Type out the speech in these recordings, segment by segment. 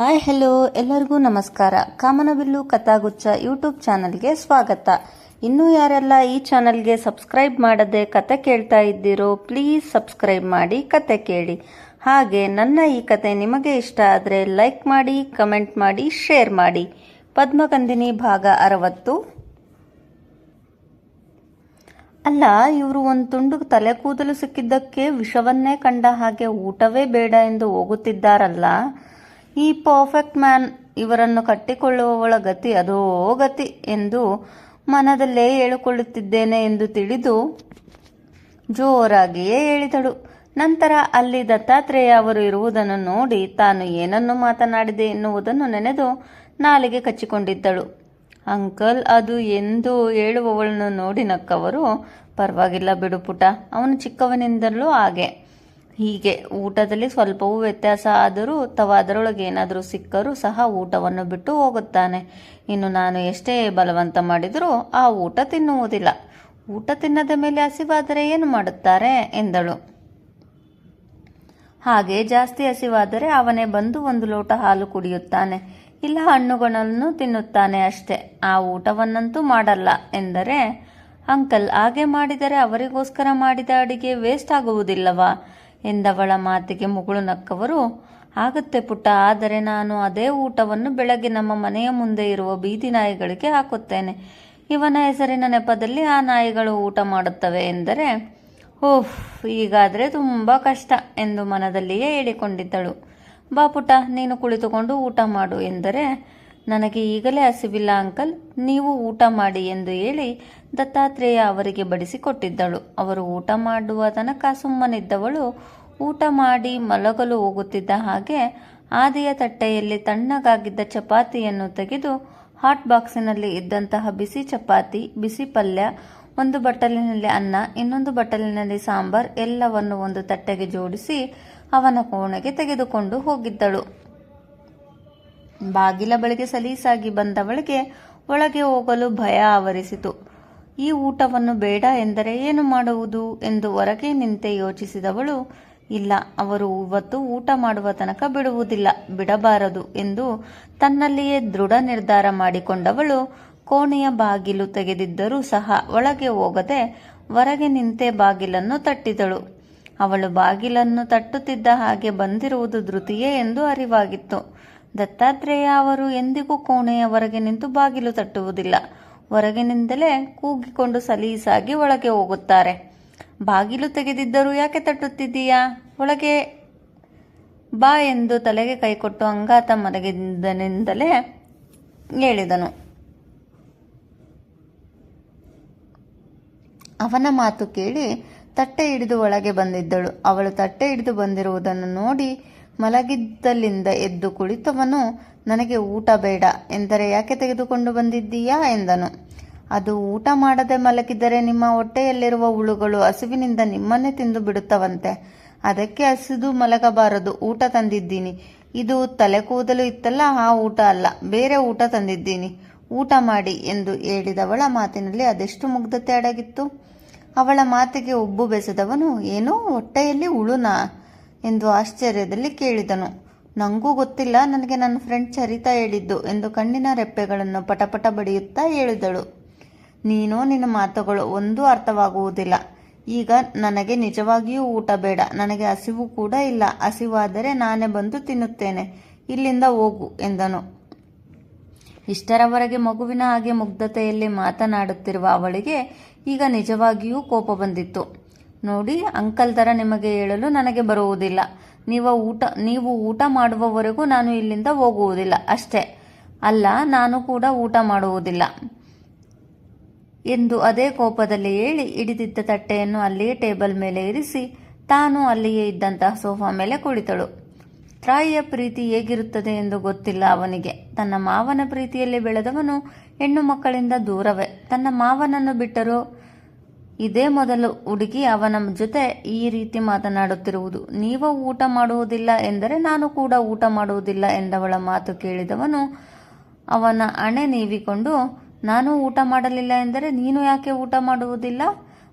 Hi hello ಎಲ್ಲರಿಗೂ ನಮಸ್ಕಾರ. ಕಾಮನಬಿಲ್ಲು ಕಥಾಗುಚ್ಛ YouTube ಚಾನಲ್ಗೆ ಸ್ವಾಗತ. ಇನ್ನೂ ಯಾರೆಲ್ಲ ಈ ಚಾನಲ್ಗೆ ಸಬ್ಸ್ಕ್ರೈಬ್ ಮಾಡದೆ ಕತೆ ಕೇಳ್ತಾ ಇದ್ದೀರೋ ಪ್ಲೀಸ್ ಸಬ್ಸ್ಕ್ರೈಬ್ ಮಾಡಿ, ಕತೆ ಕೇಳಿ. ಹಾಗೆ ನನ್ನ ಈ ಕತೆ ನಿಮಗೆ ಇಷ್ಟ ಆದರೆ ಲೈಕ್ ಮಾಡಿ ಕಮೆಂಟ್ ಮಾಡಿ ಶೇರ್ ಮಾಡಿ. ಪದ್ಮಗಂಧಿನಿ ಭಾಗ ಅರವತ್ತು. ಅಲ್ಲ, ಇವರು ಒಂದು ತುಂಡು ತಲೆ ಕೂದಲು ಸಿಕ್ಕಿದ್ದಕ್ಕೆ ವಿಷವನ್ನೇ ಕಂಡ ಹಾಗೆ ಊಟವೇ ಬೇಡ ಎಂದು ಹೋಗುತ್ತಿದ್ದಾರಲ್ಲ. ಈ ಪರ್ಫೆಕ್ಟ್ ಮ್ಯಾನ್ ಇವರನ್ನು ಕಟ್ಟಿಕೊಳ್ಳುವವಳ ಗತಿ ಅದೋ ಗತಿ ಎಂದು ಮನದಲ್ಲೇ ಹೇಳಿಕೊಳ್ಳುತ್ತಿದ್ದೇನೆ ಎಂದು ತಿಳಿದು ಜೋರಾಗಿಯೇ ಹೇಳಿದಳು. ನಂತರ ಅಲ್ಲಿ ದತ್ತಾತ್ರೇಯ ಅವರು ಇರುವುದನ್ನು ನೋಡಿ ತಾನು ಏನನ್ನು ಮಾತನಾಡಿದೆ ಎನ್ನುವುದನ್ನು ನೆನೆದು ನಾಲಿಗೆ ಕಚ್ಚಿಕೊಂಡಿದ್ದಳು. ಅಂಕಲ್, ಅದು ಎಂದು ಹೇಳುವವಳನ್ನು ನೋಡಿ ನಕ್ಕವರು, ಪರವಾಗಿಲ್ಲ ಬಿಡು ಪುಟ, ಅವನು ಚಿಕ್ಕವನಿಂದಲೂ ಹಾಗೆ. ಹೀಗೆ ಊಟದಲ್ಲಿ ಸ್ವಲ್ಪವೂ ವ್ಯತ್ಯಾಸ ಆದರೂ ಅಥವಾ ಅದರೊಳಗೆ ಏನಾದರೂ ಸಿಕ್ಕರೂ ಸಹ ಊಟವನ್ನು ಬಿಟ್ಟು ಹೋಗುತ್ತಾನೆ. ಇನ್ನು ನಾನು ಎಷ್ಟೇ ಬಲವಂತ ಮಾಡಿದರೂ ಆ ಊಟ ತಿನ್ನುವುದಿಲ್ಲ. ಊಟ ತಿನ್ನದ ಮೇಲೆ ಹಸಿವಾದರೆ ಏನು ಮಾಡುತ್ತಾರೆ? ಎಂದಳು. ಹಾಗೆ ಜಾಸ್ತಿ ಹಸಿವಾದರೆ ಅವನೇ ಬಂದು ಒಂದು ಲೋಟ ಹಾಲು ಕುಡಿಯುತ್ತಾನೆ. ಇಲ್ಲ, ಹಣ್ಣುಗಳನ್ನು ತಿನ್ನುತ್ತಾನೆ ಅಷ್ಟೇ. ಆ ಊಟವನ್ನಂತೂ ಮಾಡಲ್ಲ ಎಂದರೆ, ಅಂಕಲ್, ಹಾಗೆ ಮಾಡಿದರೆ ಅವರಿಗೋಸ್ಕರ ಮಾಡಿದ ಅಡಿಗೆ ವೇಸ್ಟ್ ಆಗುವುದಿಲ್ಲವಾ? ಎಂದವಳ ಮಾತಿಗೆ ಮುಗುಳು ನಕ್ಕವರು, ಆಗುತ್ತೆ ಪುಟ್ಟ, ಆದರೆ ನಾನು ಅದೇ ಊಟವನ್ನು ಬೆಳಗ್ಗೆ ನಮ್ಮ ಮನೆಯ ಮುಂದೆ ಇರುವ ಬೀದಿ ನಾಯಿಗಳಿಗೆ ಹಾಕುತ್ತೇನೆ. ಇವನ ಹೆಸರಿನ ನೆಪದಲ್ಲಿ ಆ ನಾಯಿಗಳು ಊಟ ಮಾಡುತ್ತವೆ ಎಂದರೆ, ಓಹ್ ಈಗಾದರೆ ತುಂಬ ಕಷ್ಟ ಎಂದು ಮನದಲ್ಲಿಯೇ ಹೇಳಿಕೊಂಡಿದ್ದಳು. ಬಾ ಪುಟ ನೀನು ಕುಳಿತುಕೊಂಡು ಊಟ ಮಾಡು ಎಂದರೆ ನನಗೆ ಈಗಲೇ ಹಸಿವಿಲ್ಲ, ಅಂಕಲ್. ನೀವು ಊಟ ಮಾಡಿ ಎಂದು ಹೇಳಿ ದತ್ತಾತ್ರೇಯ ಅವರಿಗೆ ಬಡಿಸಿಕೊಟ್ಟಿದ್ದಳು. ಅವರು ಊಟ ಮಾಡುವ ತನಕ ಸುಮ್ಮನಿದ್ದವಳು. ಊಟ ಮಾಡಿ ಮಲಗಲು ಹೋಗುತ್ತಿದ್ದ ಹಾಗೆ ಆದಿಯ ತಟ್ಟೆಯಲ್ಲಿ ತಣ್ಣಗಾಗಿದ್ದ ಚಪಾತಿಯನ್ನು ತೆಗೆದು ಹಾಟ್ ಬಾಕ್ಸಿನಲ್ಲಿ ಇದ್ದಂತಹ ಬಿಸಿ ಚಪಾತಿ, ಬಿಸಿ ಪಲ್ಯ, ಒಂದು ಬಟ್ಟಲಿನಲ್ಲಿ ಅನ್ನ, ಇನ್ನೊಂದು ಬಟ್ಟಲಿನಲ್ಲಿ ಸಾಂಬಾರ್ ಎಲ್ಲವನ್ನು ಒಂದು ತಟ್ಟೆಗೆ ಜೋಡಿಸಿ ಅವನ ಕೋಣೆಗೆ ತೆಗೆದುಕೊಂಡು ಹೋಗಿದ್ದಳು. ಬಾಗಿಲ ಬಳಿಗೆ ಸಲೀಸಾಗಿ ಬಂದವಳಿಗೆ ಒಳಗೆ ಹೋಗಲು ಭಯ ಆವರಿಸಿತು. ಈ ಊಟವನ್ನು ಬೇಡ ಎಂದರೆ ಏನು ಮಾಡುವುದು ಎಂದು ಹೊರಗೆ ನಿಂತೆ ಯೋಚಿಸಿದವಳು, ಇಲ್ಲ, ಅವರು ಇವತ್ತು ಊಟ ಮಾಡುವ ತನಕ ಬಿಡುವುದಿಲ್ಲ, ಬಿಡಬಾರದು ಎಂದು ತನ್ನಲ್ಲಿಯೇ ದೃಢ ನಿರ್ಧಾರ ಮಾಡಿಕೊಂಡವಳು ಕೋಣೆಯ ಬಾಗಿಲು ತೆಗೆದಿದ್ದರೂ ಸಹ ಒಳಗೆ ಹೋಗದೆ ಹೊರಗೆ ನಿಂತೆ ಬಾಗಿಲನ್ನು ತಟ್ಟಿದಳು. ಅವಳು ಬಾಗಿಲನ್ನು ತಟ್ಟುತ್ತಿದ್ದ ಹಾಗೆ ಬಂದಿರುವುದು ಧೃತಿಯೇ ಎಂದು ಅರಿವಾಗಿತ್ತು. ದತ್ತಾತ್ರೇಯ ಅವರು ಎಂದಿಗೂ ಕೋಣೆಯ ಹೊರಗೆ ನಿಂತು ಬಾಗಿಲು ತಟ್ಟುವುದಿಲ್ಲ. ಹೊರಗಿನಿಂದಲೇ ಕೂಗಿಕೊಂಡು ಸಲೀಸಾಗಿ ಒಳಗೆ ಹೋಗುತ್ತಾರೆ. ಬಾಗಿಲು ತೆಗೆದಿದ್ದರೂ ಯಾಕೆ ತಟ್ಟುತ್ತಿದ್ದೀಯಾ? ಒಳಗೆ ಬಾ ಎಂದು ತಲೆಗೆ ಕೈಕೊಟ್ಟು ಅಂಗಾತ ಮಲಗಿದ್ದನಿಂದಲೇ ಹೇಳಿದನು. ಅವನ ಮಾತು ಕೇಳಿ ತಟ್ಟೆ ಹಿಡಿದು ಒಳಗೆ ಬಂದಿದ್ದಳು. ಅವಳು ತಟ್ಟೆ ಹಿಡಿದು ಬಂದಿರುವುದನ್ನು ನೋಡಿ ಮಲಗಿದ್ದಲ್ಲಿಂದ ಎದ್ದು ಕುಳಿತವನು, ನನಗೆ ಊಟ ಬೇಡ, ಎಂದರೆ ಯಾಕೆ ತೆಗೆದುಕೊಂಡು ಬಂದಿದ್ದೀಯಾ? ಎಂದನು. ಅದು ಊಟ ಮಾಡದೆ ಮಲಗಿದರೆ ನಿಮ್ಮ ಹೊಟ್ಟೆಯಲ್ಲಿರುವ ಹುಳುಗಳು ಹಸುವಿನಿಂದ ನಿಮ್ಮನ್ನೇ ತಿಂದು ಬಿಡುತ್ತವಂತೆ. ಅದಕ್ಕೆ ಹಸಿದು ಮಲಗಬಾರದು, ಊಟ ತಂದಿದ್ದೀನಿ. ಇದು ತಲೆ ಕೂದಲು ಇತ್ತಲ್ಲ, ಆ ಊಟ ಅಲ್ಲ, ಬೇರೆ ಊಟ ತಂದಿದ್ದೀನಿ. ಊಟ ಮಾಡಿ ಎಂದು ಹೇಳಿದವಳ ಮಾತಿನಲ್ಲಿ ಅದೆಷ್ಟು ಮುಗ್ಧತೆ ಅಡಗಿತ್ತು ಅವಳ ಮಾತಿಗೆ ಉಬ್ಬು ಬೆಸೆದವನು, ಏನೋ ಹೊಟ್ಟೆಯಲ್ಲಿ ಉಳುನಾ ಎಂದು ಆಶ್ಚರ್ಯದಲ್ಲಿ ಕೇಳಿದನು. ನನಗೂ ಗೊತ್ತಿಲ್ಲ, ನನಗೆ ನನ್ನ ಫ್ರೆಂಡ್ ಚರಿತಾ ಹೇಳಿದ್ದು ಎಂದು ಕಣ್ಣಿನ ರೆಪ್ಪೆಗಳನ್ನು ಪಟಪಟ ಬಡಿಯುತ್ತಾ ಹೇಳಿದಳು. ನೀನು ನಿನ್ನ ಮಾತುಗಳು ಒಂದೂ ಅರ್ಥವಾಗುವುದಿಲ್ಲ. ಈಗ ನನಗೆ ನಿಜವಾಗಿಯೂ ಊಟ ಬೇಡ. ನನಗೆ ಹಸಿವು ಕೂಡ ಇಲ್ಲ. ಹಸಿವಾದರೆ ನಾನೇ ಬಂದು ತಿನ್ನುತ್ತೇನೆ. ಇಲ್ಲಿಂದ ಹೋಗು ಎಂದನು. ಇಷ್ಟರವರೆಗೆ ಮಗುವಿನ ಹಾಗೆ ಮುಗ್ಧತೆಯಲ್ಲಿ ಮಾತನಾಡುತ್ತಿರುವ ಅವಳಿಗೆ ಈಗ ನಿಜವಾಗಿಯೂ ಕೋಪ ಬಂದಿತ್ತು. ನೋಡಿ, ಅಂಕಲ್ ಥರ ನಿಮಗೆ ಹೇಳಲು ನನಗೆ ಬರುವುದಿಲ್ಲ. ನೀವು ಊಟ ನೀವು ಊಟ ಮಾಡುವವರೆಗೂ ನಾನು ಇಲ್ಲಿಂದ ಹೋಗುವುದಿಲ್ಲ. ಅಷ್ಟೇ. ಅಲ್ಲ, ನಾನು ಕೂಡ ಊಟ ಮಾಡುವುದಿಲ್ಲ. ಎಂದು ಅದೇ ಕೋಪದಲ್ಲಿ ಹೇಳಿ ಹಿಡಿದಿದ್ದ ತಟ್ಟೆಯನ್ನು ಅಲ್ಲಿಯೇ ಟೇಬಲ್ ಮೇಲೆ ಇರಿಸಿ, ತಾನು ಅಲ್ಲಿಯೇ ಇದ್ದಂತಹ ಸೋಫಾ ಮೇಲೆ ಕುಳಿತಳು. ತಾಯಿಯ ಪ್ರೀತಿ ಹೇಗಿರುತ್ತದೆ ಎಂದು ಗೊತ್ತಿಲ್ಲ ಅವನಿಗೆ. ತನ್ನ ಮಾವನ ಪ್ರೀತಿಯಲ್ಲಿ ಬೆಳೆದವನು ಹೆಣ್ಣು ಮಕ್ಕಳಿಂದ ದೂರವೇ. ತನ್ನ ಮಾವನನ್ನು ಬಿಟ್ಟರು ಇದೇ ಮೊದಲು ಹುಡುಗಿ ಅವನ ಜೊತೆ ಈ ರೀತಿ ಮಾತನಾಡುತ್ತಿರುವುದು. ನೀವು ಊಟ ಮಾಡುವುದಿಲ್ಲ ಎಂದರೆ ನಾನು ಕೂಡ ಊಟ ಮಾಡುವುದಿಲ್ಲ ಎಂದವಳ ಮಾತು ಕೇಳಿದವನು ಅವನ ಹಣೆ ನೀವಿಕೊಂಡು, ನಾನು ಊಟ ಮಾಡಲಿಲ್ಲ ಎಂದರೆ ನೀನು ಯಾಕೆ ಊಟ ಮಾಡುವುದಿಲ್ಲ?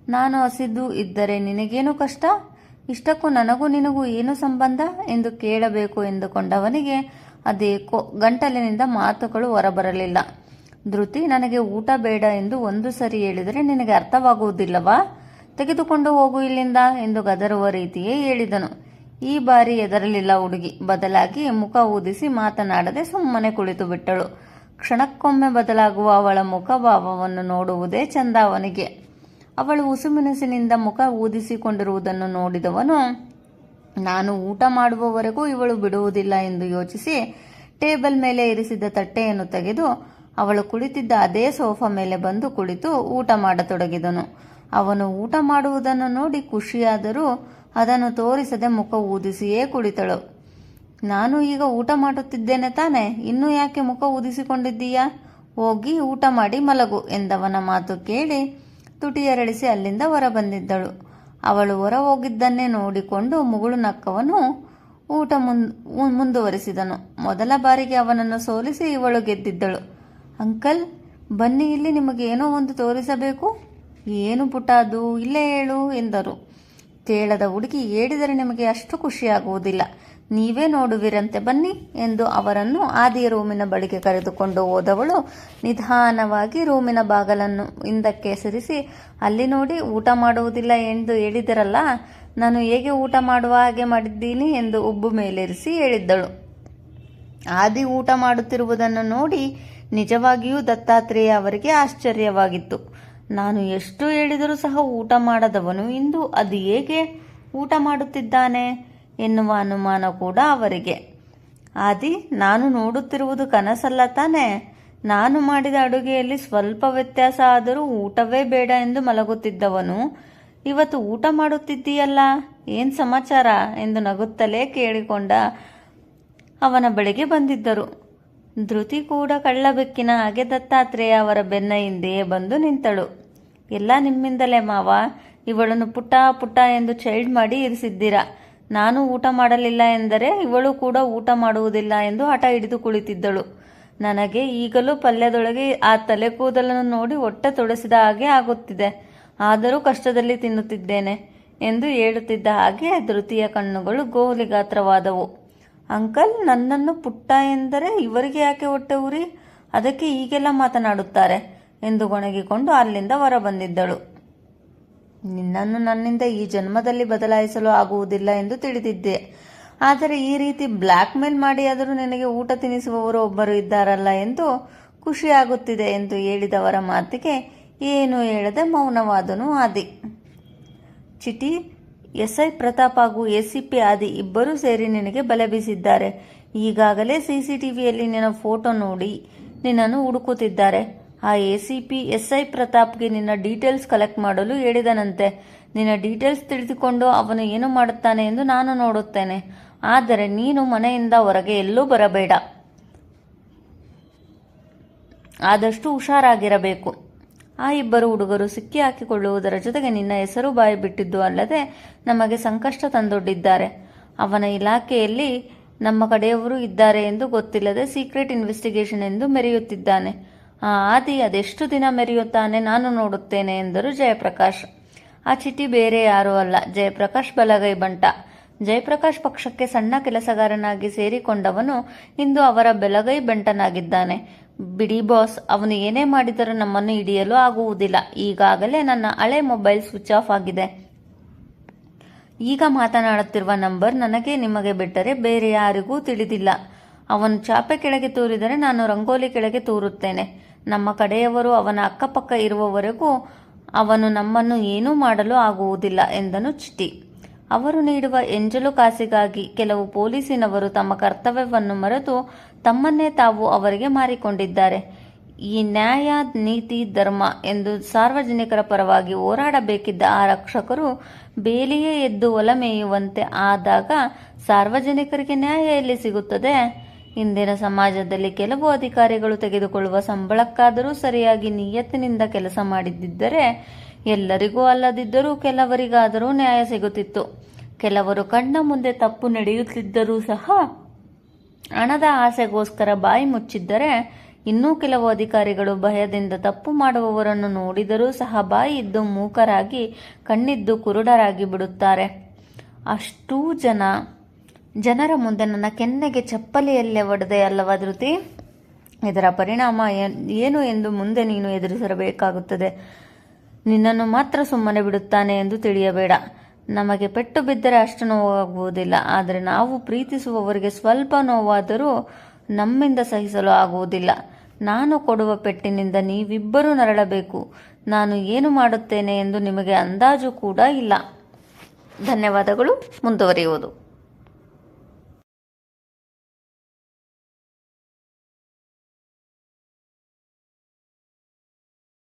ನಾನು ಹಸಿದ್ದು ಇದ್ದರೆ ನಿನಗೇನು ಕಷ್ಟ? ಇಷ್ಟಕ್ಕೂ ನನಗೂ ನಿನಗೂ ಏನು ಸಂಬಂಧ ಎಂದು ಕೇಳಬೇಕು ಎಂದುಕೊಂಡವನಿಗೆ ಅದೇಕೋ ಗಂಟಲಿನಿಂದ ಮಾತುಗಳು ಹೊರಬರಲಿಲ್ಲ. ಧೃತಿ, ನನಗೆ ಊಟ ಬೇಡ ಎಂದು ಒಂದು ಸರಿ ಹೇಳಿದರೆ ನಿನಗೆ ಅರ್ಥವಾಗುವುದಿಲ್ಲವಾ? ತೆಗೆದುಕೊಂಡು ಹೋಗು ಇಲ್ಲಿಂದ ಎಂದು ಗದರುವ ರೀತಿಯೇ ಹೇಳಿದನು. ಈ ಬಾರಿ ಎದರಲಿಲ್ಲ ಹುಡುಗಿ. ಬದಲಾಗಿ ಮುಖ ಊದಿಸಿ ಮಾತನಾಡದೆ ಸುಮ್ಮನೆ ಕುಳಿತು ಬಿಟ್ಟಳು. ಕ್ಷಣಕ್ಕೊಮ್ಮೆ ಬದಲಾಗುವ ಅವಳ ಮುಖಭಾವವನ್ನು ನೋಡುವುದೇ ಚಂದ ಅವನಿಗೆ. ಅವಳು ಉಸುಮಿನಸಿನಿಂದ ಮುಖ ಊದಿಸಿಕೊಂಡಿರುವುದನ್ನು ನೋಡಿದವನು, ನಾನು ಊಟ ಮಾಡುವವರೆಗೂ ಇವಳು ಬಿಡುವುದಿಲ್ಲ ಎಂದು ಯೋಚಿಸಿ ಟೇಬಲ್ ಮೇಲೆ ಇರಿಸಿದ್ದ ತಟ್ಟೆಯನ್ನು ತೆಗೆದು ಅವಳು ಕುಳಿತಿದ್ದ ಅದೇ ಸೋಫಾ ಮೇಲೆ ಬಂದು ಕುಳಿತು ಊಟ ಮಾಡತೊಡಗಿದನು. ಅವನು ಊಟ ಮಾಡುವುದನ್ನು ನೋಡಿ ಖುಷಿಯಾದರೂ ಅದನ್ನು ತೋರಿಸದೆ ಮುಖ ಊದಿಸಿಯೇ ಕುಳಿತಳು. ನಾನು ಈಗ ಊಟ ಮಾಡುತ್ತಿದ್ದೇನೆ ತಾನೆ, ಇನ್ನೂ ಯಾಕೆ ಮುಖ ಊದಿಸಿಕೊಂಡಿದ್ದೀಯಾ? ಹೋಗಿ ಊಟ ಮಾಡಿ ಮಲಗು, ಎಂದವನ ಮಾತು ಕೇಳಿ ತುಟಿಯರಳಿಸಿ ಅಲ್ಲಿಂದ ಹೊರ ಬಂದಿದ್ದಳು ಅವಳು ಹೊರ ಹೋಗಿದ್ದನ್ನೇ ನೋಡಿಕೊಂಡು ಮುಗುಳು ನಕ್ಕವನು ಊಟ ಮುಂದುವರೆಸಿದನು ಮುಂದುವರಿಸಿದನು. ಮೊದಲ ಬಾರಿಗೆ ಅವನನ್ನು ಸೋಲಿಸಿ ಇವಳು ಗೆದ್ದಿದ್ದಳು. ಅಂಕಲ್, ಬನ್ನಿ, ಇಲ್ಲಿ ನಿಮಗೆ ಏನೋ ಒಂದು ತೋರಿಸಬೇಕು. ಏನು ಪುಟ ಅದು? ಇಲ್ಲೇ ಹೇಳು ಎಂದರು. ಕೇಳದ ಹುಡುಗಿ ಹೇಳಿದರೆ ನಿಮಗೆ ಅಷ್ಟು ಖುಷಿಯಾಗುವುದಿಲ್ಲ. ನೀವೇ ನೋಡುವಿರಂತೆ ಬನ್ನಿ ಎಂದು ಅವರನ್ನು ಆದಿಯ ರೂಮಿನ ಬಳಿಗೆ ಕರೆದುಕೊಂಡು ಹೋದವಳು ನಿಧಾನವಾಗಿ ರೂಮಿನ ಬಾಗಲನ್ನು ಹಿಂದಕ್ಕೆ ಸರಿಸಿ, ಅಲ್ಲಿ ನೋಡಿ ಊಟ ಮಾಡುವುದಿಲ್ಲ ಎಂದು ಹೇಳಿದರಲ್ಲ, ನಾನು ಹೇಗೆ ಊಟ ಮಾಡುವ ಹಾಗೆ ಮಾಡಿದ್ದೀನಿ ಎಂದು ಉಬ್ಬು ಮೇಲೇರಿಸಿ ಹೇಳಿದ್ದಳು. ಆದಿ ಊಟ ಮಾಡುತ್ತಿರುವುದನ್ನು ನೋಡಿ ನಿಜವಾಗಿಯೂ ದತ್ತಾತ್ರೇಯ ಅವರಿಗೆ ಆಶ್ಚರ್ಯವಾಗಿತ್ತು. ನಾನು ಎಷ್ಟು ಹೇಳಿದರೂ ಸಹ ಊಟ ಮಾಡದವನು ಇಂದು ಅದು ಹೇಗೆ ಊಟ ಮಾಡುತ್ತಿದ್ದಾನೆ ಎನ್ನುವ ಅನುಮಾನ ಕೂಡ ಅವರಿಗೆ. ಆದಿ, ನಾನು ನೋಡುತ್ತಿರುವುದು ಕನಸಲ್ಲ ತಾನೆ. ನಾನು ಮಾಡಿದ ಅಡುಗೆಯಲ್ಲಿ ಸ್ವಲ್ಪ ವ್ಯತ್ಯಾಸ ಆದರೂ ಊಟವೇ ಬೇಡ ಎಂದು ಮಲಗುತ್ತಿದ್ದವನು. ಇವತ್ತು ಊಟ ಮಾಡುತ್ತಿದ್ದೀಯಲ್ಲ, ಏನ್ ಸಮಾಚಾರ? ಎಂದು ನಗುತ್ತಲೇ ಕೇಳಿಕೊಂಡ ಅವನ ಬಳಿಗೆ ಬಂದಿದ್ದರು. ಧೃತಿ ಕೂಡ ಕಳ್ಳಬೆಕ್ಕಿನ ಹಾಗೆ ದತ್ತಾತ್ರೇಯ ಅವರ ಬೆನ್ನ ಹಿಂದೆಯೇ ಬಂದು ನಿಂತಳು. ಎಲ್ಲ ನಿಮ್ಮಿಂದಲೇ ಮಾವ, ಇವಳನ್ನು ಪುಟ್ಟ ಪುಟ್ಟ ಎಂದು ಚೈಲ್ಡ್ ಮಾಡಿ ಇರಿಸಿದ್ದೀರಾ? ನಾನು ಊಟ ಮಾಡಲಿಲ್ಲ ಎಂದರೆ ಇವಳು ಕೂಡ ಊಟ ಮಾಡುವುದಿಲ್ಲ ಎಂದು ಹಠ ಹಿಡಿದು ಕುಳಿತಿದ್ದಳು. ನನಗೆ ಈಗಲೂ ಪಲ್ಯದೊಳಗೆ ಆ ತಲೆ ಕೂದಲನ್ನು ನೋಡಿ ಹೊಟ್ಟೆ ತೊಡಸಿದ ಹಾಗೆ ಆಗುತ್ತಿದೆ. ಆದರೂ ಕಷ್ಟದಲ್ಲಿ ತಿನ್ನುತ್ತಿದ್ದೇನೆ ಎಂದು ಹೇಳುತ್ತಿದ್ದ ಹಾಗೆ ಧೃತಿಯ ಕಣ್ಣುಗಳು ಗೋಲಿ ಗಾತ್ರವಾದವು ಅಂಕಲ್, ನನ್ನನ್ನು ಪುಟ್ಟ ಎಂದರೆ ಇವರಿಗೆ ಯಾಕೆ ಹೊಟ್ಟೆ ಉರಿ? ಅದಕ್ಕೆ ಹೀಗೆಲ್ಲ ಮಾತನಾಡುತ್ತಾರೆ ಎಂದು ಗೊಣಗಿಕೊಂಡು ಅಲ್ಲಿಂದ ಹೊರಬಂದಿದ್ದಳು. ನಿನ್ನನ್ನು ನನ್ನಿಂದ ಈ ಜನ್ಮದಲ್ಲಿ ಬದಲಾಯಿಸಲು ಆಗುವುದಿಲ್ಲ ಎಂದು ತಿಳಿದಿದ್ದೆ. ಆದರೆ ಈ ರೀತಿ ಬ್ಲ್ಯಾಕ್ ಮೇಲ್ ಮಾಡಿ ಆದರೂ ನಿನಗೆ ಊಟ ತಿನ್ನಿಸುವವರು ಒಬ್ಬರು ಇದ್ದಾರಲ್ಲ ಎಂದು ಖುಷಿಯಾಗುತ್ತಿದೆ ಎಂದು ಹೇಳಿದವರ ಮಾತಿಗೆ ಏನು ಹೇಳದೆ ಮೌನವಾದನು ಆದಿ. ಚಿಟಿ ಎಸ್ ಐ ಪ್ರತಾಪ್ ಹಾಗೂ ಎಸಿಪಿ ಆದಿ ಇಬ್ಬರೂ ಸೇರಿ ನಿನಗೆ ಬಲೆ ಬೀಸಿದ್ದಾರೆ ಈಗಾಗಲೇ ಸಿಸಿಟಿವಿಯಲ್ಲಿ ನಿನ್ನ ಫೋಟೋ ನೋಡಿ ನಿನ್ನನ್ನು ಹುಡುಕುತ್ತಿದ್ದಾರೆ. ಆ ಎಸಿಪಿ ಎಸ್ಐ ಪ್ರತಾಪ್ಗೆ ನಿನ್ನ ಡೀಟೇಲ್ಸ್ ಕಲೆಕ್ಟ್ ಮಾಡಲು ಹೇಳಿದನಂತೆ. ನಿನ್ನ ಡೀಟೇಲ್ಸ್ ತಿಳಿದುಕೊಂಡು ಅವನು ಏನು ಮಾಡುತ್ತಾನೆ ಎಂದು ನಾನು ನೋಡುತ್ತೇನೆ. ಆದರೆ ನೀನು ಮನೆಯಿಂದ ಹೊರಗೆ ಎಲ್ಲೂ ಬರಬೇಡ. ಆದಷ್ಟು ಹುಷಾರಾಗಿರಬೇಕು. ಆ ಇಬ್ಬರು ಹುಡುಗರು ಸಿಕ್ಕಿ ಹಾಕಿಕೊಳ್ಳುವುದರ ಜೊತೆಗೆ ನಿನ್ನ ಹೆಸರು ಬಾಯಿ ಬಿಟ್ಟಿದ್ದು ಅಲ್ಲದೆ ನಮಗೆ ಸಂಕಷ್ಟ ತಂದೊಡ್ಡಿದ್ದಾರೆ. ಅವನ ಇಲಾಖೆಯಲ್ಲಿ ನಮ್ಮ ಕಡೆಯವರು ಇದ್ದಾರೆ ಎಂದು ಗೊತ್ತಿಲ್ಲದೆ ಸೀಕ್ರೆಟ್ ಇನ್ವೆಸ್ಟಿಗೇಷನ್ ಎಂದು ಮೆರೆಯುತ್ತಿದ್ದಾನೆ. ಆ ಆದಿ ಅದೆಷ್ಟು ದಿನ ಮೆರೆಯುತ್ತಾನೆ ನಾನು ನೋಡುತ್ತೇನೆ ಎಂದರು ಜಯಪ್ರಕಾಶ್. ಆ ಚಿಟಿ ಬೇರೆ ಯಾರೂ ಅಲ್ಲ, ಜಯಪ್ರಕಾಶ್ ಬಲಗೈ ಬಂಟ. ಜಯಪ್ರಕಾಶ್ ಪಕ್ಷಕ್ಕೆ ಸಣ್ಣ ಕೆಲಸಗಾರನಾಗಿ ಸೇರಿಕೊಂಡವನು ಇಂದು ಅವರ ಬೆಲಗೈ ಬಂಟನಾಗಿದ್ದಾನೆ. ಬಿಡಿ ಬಾಸ್, ಅವನು ಏನೇ ಮಾಡಿದರೂ ನಮ್ಮನ್ನು ಹಿಡಿಯಲು ಆಗುವುದಿಲ್ಲ. ಈಗಾಗಲೇ ನನ್ನ ಹಳೆ ಮೊಬೈಲ್ ಸ್ವಿಚ್ ಆಫ್ ಆಗಿದೆ. ಈಗ ಮಾತನಾಡುತ್ತಿರುವ ನಂಬರ್ ನನಗೆ ನಿಮಗೆ ಬಿಟ್ಟರೆ ಬೇರೆ ಯಾರಿಗೂ ತಿಳಿದಿಲ್ಲ. ಅವನು ಚಾಪೆ ಕೆಳಗೆ ತೂರಿದರೆ ನಾನು ರಂಗೋಲಿ ಕೆಳಗೆ ತೂರುತ್ತೇನೆ. ನಮ್ಮ ಕಡೆಯವರು ಅವನ ಅಕ್ಕಪಕ್ಕ ಇರುವವರೆಗೂ ಅವನು ನಮ್ಮನ್ನು ಏನೂ ಮಾಡಲು ಆಗುವುದಿಲ್ಲ ಎಂದನು ಚಿಟಿ ಅವರು ನೀಡುವ ಎಂಜಲು ಕಾಸಿಗಾಗಿ ಕೆಲವು ಪೊಲೀಸಿನವರು ತಮ್ಮ ಕರ್ತವ್ಯವನ್ನು ಮರೆತು ತಮ್ಮನ್ನೇ ತಾವು ಅವರಿಗೆ ಮಾರಿಕೊಂಡಿದ್ದಾರೆ. ಈ ನ್ಯಾಯ, ನೀತಿ, ಧರ್ಮ ಎಂದು ಸಾರ್ವಜನಿಕರ ಪರವಾಗಿ ಹೋರಾಡಬೇಕಿದ್ದ ಆ ರಕ್ಷಕರು ಬೇಲಿಯೇ ಎದ್ದು ಒಲ ಮೇಯುವಂತೆ ಆದಾಗ ಸಾರ್ವಜನಿಕರಿಗೆ ನ್ಯಾಯ ಎಲ್ಲಿ ಸಿಗುತ್ತದೆ? ಇಂದಿನ ಸಮಾಜದಲ್ಲಿ ಕೆಲವು ಅಧಿಕಾರಿಗಳು ತೆಗೆದುಕೊಳ್ಳುವ ಸಂಬಳಕ್ಕಾದರೂ ಸರಿಯಾಗಿ ನಿಯತ್ತಿನಿಂದ ಕೆಲಸ ಮಾಡಿದ್ದರೆ ಎಲ್ಲರಿಗೂ ಅಲ್ಲದಿದ್ದರೂ ಕೆಲವರಿಗಾದರೂ ನ್ಯಾಯ ಸಿಗುತ್ತಿತ್ತು. ಕೆಲವರು ಕಣ್ಣ ಮುಂದೆ ತಪ್ಪು ನಡೆಯುತ್ತಿದ್ದರೂ ಸಹ ಹಣದ ಆಸೆಗೋಸ್ಕರ ಬಾಯಿ ಮುಚ್ಚಿದ್ದರೆ ಇನ್ನೂ ಕೆಲವು ಅಧಿಕಾರಿಗಳು ಭಯದಿಂದ ತಪ್ಪು ಮಾಡುವವರನ್ನು ನೋಡಿದರೂ ಸಹ ಬಾಯಿ ಇದ್ದು ಮೂಕರಾಗಿ, ಕಣ್ಣಿದ್ದು ಕುರುಡರಾಗಿ ಬಿಡುತ್ತಾರೆ. ಅಷ್ಟೂ ಜನ, ಜನರ ಮುಂದೆ ನನ್ನ ಕೆನ್ನೆಗೆ ಚಪ್ಪಲಿಯಲ್ಲೇ ಒಡೆದೆ ಅಲ್ಲವ ಧೃತಿ? ಇದರ ಪರಿಣಾಮ ಏನು ಎಂದು ಮುಂದೆ ನೀನು ಎದುರಿಸಬೇಕಾಗುತ್ತದೆ. ನಿನ್ನನ್ನು ಮಾತ್ರ ಸುಮ್ಮನೆ ಬಿಡುತ್ತಾನೆ ಎಂದು ತಿಳಿಯಬೇಡ. ನಮಗೆ ಪೆಟ್ಟು ಬಿದ್ದರೆ ಅಷ್ಟು ನೋವಾಗುವುದಿಲ್ಲ, ಆದರೆ ನಾವು ಪ್ರೀತಿಸುವವರಿಗೆ ಸ್ವಲ್ಪ ನೋವಾದರೂ ನಮ್ಮಿಂದ ಸಹಿಸಲು ಆಗುವುದಿಲ್ಲ. ನಾನು ಕೊಡುವ ಪೆಟ್ಟಿನಿಂದ ನೀವಿಬ್ಬರೂ ನರಳಬೇಕು. ನಾನು ಏನು ಮಾಡುತ್ತೇನೆ ಎಂದು ನಿಮಗೆ ಅಂದಾಜು ಕೂಡ ಇಲ್ಲ. ಧನ್ಯವಾದಗಳು, ಮುಂದುವರಿಯುವುದು.